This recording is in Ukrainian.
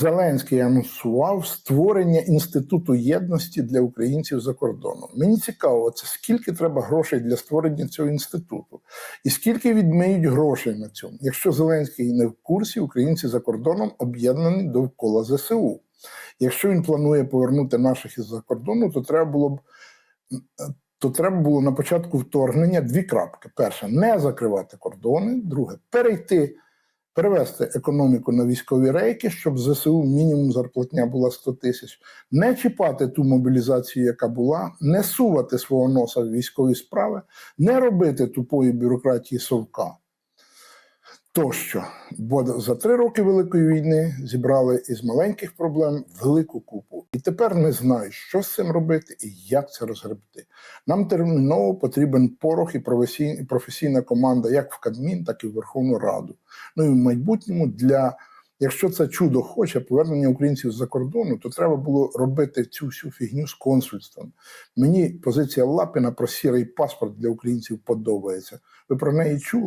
Зеленський анонсував створення інституту єдності для українців за кордоном. Мені цікаво, це скільки треба грошей для створення цього інституту, і скільки відмиють грошей на цьому. Якщо Зеленський не в курсі, українці за кордоном об'єднані довкола ЗСУ. Якщо він планує повернути наших із-за кордону, то треба було б. То треба було на початку вторгнення дві крапки: перше не закривати кордони, друге перейти перевести економіку на військові рейки, щоб ЗСУ мінімум зарплатня була 100 тисяч, не чіпати ту мобілізацію, яка була, не сувати свого носа в військові справи, не робити тупої бюрократії совка. Тощо, бо за три роки Великої війни зібрали із маленьких проблем велику купу. І тепер не знають, що з цим робити і як це розгребти. Нам терміново потрібен порох і професійна, команда як в Кабмін, так і в Верховну Раду. Ну і в майбутньому для. Якщо це чудо хоче повернення українців з-за кордону, то треба було робити цю всю фігню з консульством. Мені позиція Лапіна про сірий паспорт для українців подобається. Ви про неї чули?